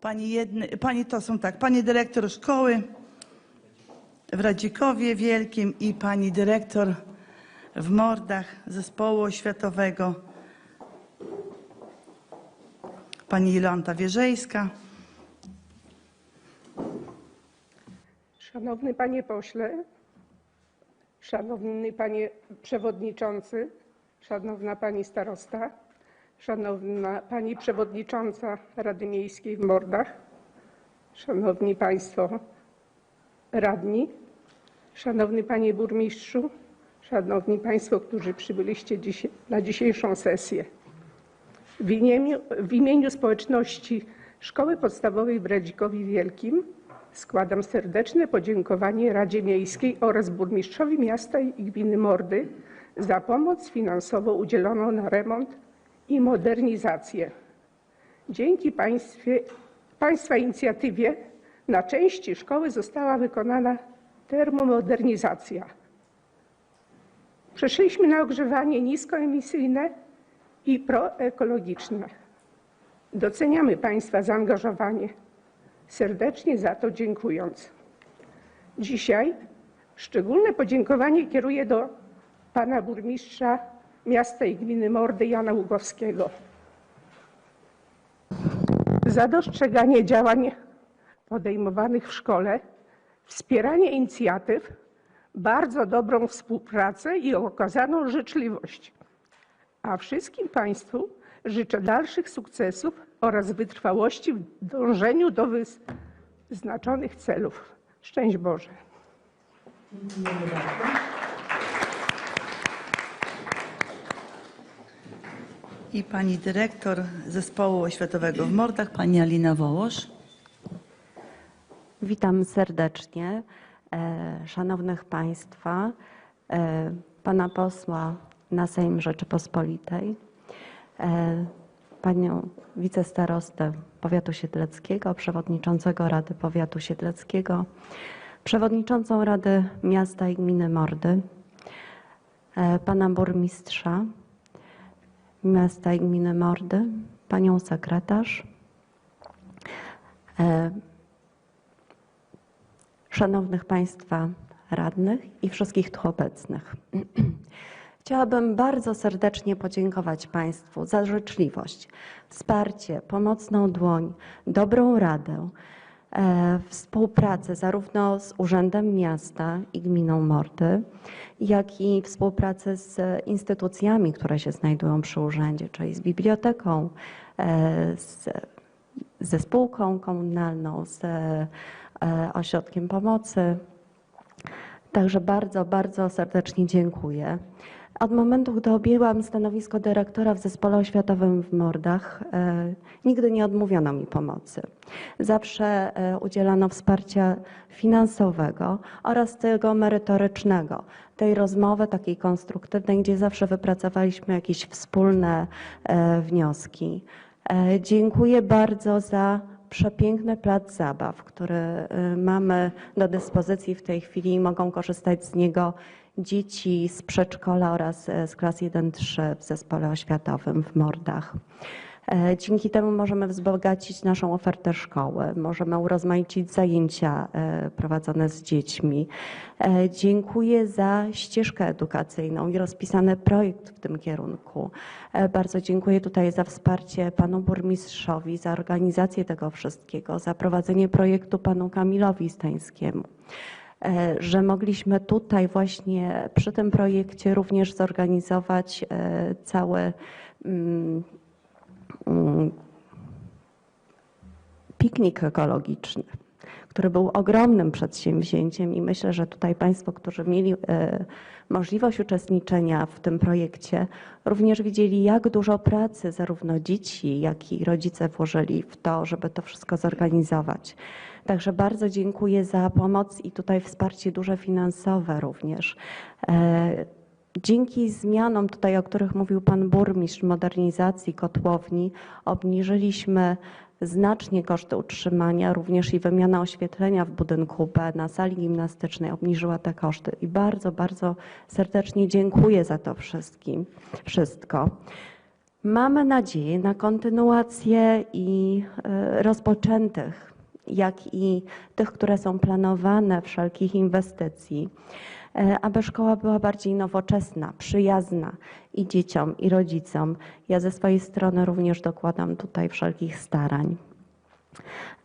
Pani, jedny, pani to są tak, pani dyrektor szkoły w Radzikowie Wielkim i pani dyrektor w Mordach Zespołu Oświatowego, pani Jolanta Wierzejska. Szanowny Panie Pośle, Szanowny Panie Przewodniczący, Szanowna Pani Starosta, Szanowna Pani Przewodnicząca Rady Miejskiej w Mordach, Szanowni Państwo Radni, Szanowny Panie Burmistrzu, Szanowni Państwo, którzy przybyliście na dzisiejszą sesję. W imieniu, w imieniu społeczności Szkoły Podstawowej w Radzikowie Wielkim składam serdeczne podziękowanie Radzie Miejskiej oraz burmistrzowi miasta i gminy Mordy za pomoc finansową udzieloną na remont i modernizację. Dzięki państwie, Państwa inicjatywie na części szkoły została wykonana termomodernizacja. Przeszliśmy na ogrzewanie niskoemisyjne i proekologiczne. Doceniamy Państwa zaangażowanie, serdecznie za to dziękując. Dzisiaj szczególne podziękowanie kieruję do Pana Burmistrza Miasta i Gminy Mordy Jana Ługowskiego za dostrzeganie działań podejmowanych w szkole, wspieranie inicjatyw, bardzo dobrą współpracę i okazaną życzliwość. A wszystkim Państwu życzę dalszych sukcesów oraz wytrwałości w dążeniu do wyznaczonych celów. Szczęść Boże. I pani dyrektor Zespołu Oświatowego w Mordach, pani Alina Wołosz. Witam serdecznie e, szanownych Państwa, e, pana posła na Sejm Rzeczypospolitej, e, panią wicestarostę powiatu siedleckiego, przewodniczącego Rady Powiatu Siedleckiego, przewodniczącą Rady Miasta i Gminy Mordy, pana burmistrza Miasta i Gminy Mordy, panią sekretarz, e, szanownych Państwa radnych i wszystkich tu obecnych. Chciałabym bardzo serdecznie podziękować Państwu za życzliwość, wsparcie, pomocną dłoń, dobrą radę, współpracę zarówno z Urzędem Miasta i Gminą Mordy, jak i współpracę z instytucjami, które się znajdują przy urzędzie, czyli z biblioteką, e, z ze spółką komunalną, z e, ośrodkiem pomocy. Także bardzo, bardzo serdecznie dziękuję. Od momentu, gdy objęłam stanowisko dyrektora w Zespole Oświatowym w Mordach, e, nigdy nie odmówiono mi pomocy. Zawsze e, udzielano wsparcia finansowego oraz tego merytorycznego, tej rozmowy takiej konstruktywnej, gdzie zawsze wypracowaliśmy jakieś wspólne e, wnioski. Dziękuję bardzo za przepiękny plac zabaw, który e, mamy do dyspozycji w tej chwili i mogą korzystać z niego dzieci z przedszkola oraz e, z klas 1-3 w zespole oświatowym w Mordach. E, Dzięki temu możemy wzbogacić naszą ofertę szkoły, możemy urozmaicić zajęcia e, prowadzone z dziećmi. E, Dziękuję za ścieżkę edukacyjną i rozpisany projekt w tym kierunku. Bardzo dziękuję tutaj za wsparcie panu burmistrzowi, za organizację tego wszystkiego, za prowadzenie projektu panu Kamilowi Stańskiemu że mogliśmy tutaj właśnie przy tym projekcie również zorganizować cały mm, piknik ekologiczny, który był ogromnym przedsięwzięciem i myślę, że tutaj Państwo, którzy mieli e, możliwość uczestniczenia w tym projekcie, również widzieli, jak dużo pracy zarówno dzieci, jak i rodzice włożyli w to, żeby to wszystko zorganizować. Także bardzo dziękuję za pomoc i tutaj wsparcie duże finansowe również. Dzięki zmianom tutaj, o których mówił Pan Burmistrz, modernizacji kotłowni, obniżyliśmy znacznie koszty utrzymania, również i wymiana oświetlenia w budynku B na sali gimnastycznej obniżyła te koszty. I bardzo, bardzo serdecznie dziękuję za to wszystkim, wszystko. Mamy nadzieję na kontynuację i e, rozpoczętych, jak i tych, które są planowane, wszelkich inwestycji, aby szkoła była bardziej nowoczesna, przyjazna i dzieciom, i rodzicom. Ja ze swojej strony również dokładam tutaj wszelkich starań.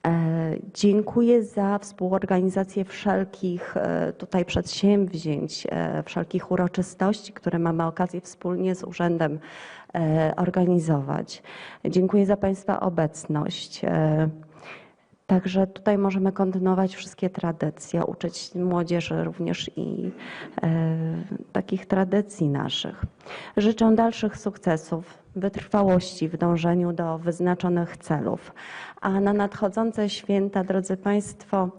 E, Dziękuję za współorganizację wszelkich e, tutaj przedsięwzięć, e, wszelkich uroczystości, które mamy okazję wspólnie z urzędem e, organizować. Dziękuję za Państwa obecność. Także tutaj możemy kontynuować wszystkie tradycje, uczyć młodzieży również i e, takich tradycji naszych. Życzę dalszych sukcesów, wytrwałości w dążeniu do wyznaczonych celów. A na nadchodzące święta, drodzy Państwo,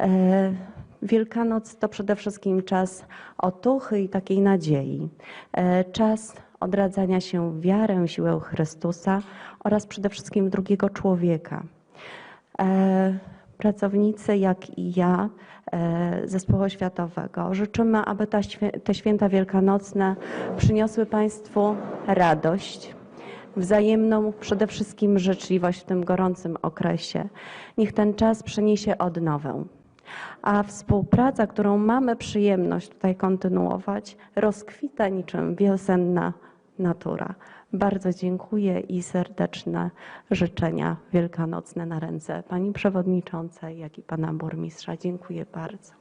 e, Wielkanoc to przede wszystkim czas otuchy i takiej nadziei. E, Czas odradzania w wiarę, siłę Chrystusa oraz przede wszystkim drugiego człowieka. E, Pracownicy, jak i ja, e, Zespołu Oświatowego, życzymy, aby te święta wielkanocne przyniosły Państwu radość, wzajemną przede wszystkim życzliwość w tym gorącym okresie. Niech ten czas przyniesie odnowę. A współpraca, którą mamy przyjemność tutaj kontynuować, rozkwita niczym wiosenna natura. Bardzo dziękuję i serdeczne życzenia wielkanocne na ręce pani przewodniczącej, jak i pana burmistrza. Dziękuję bardzo.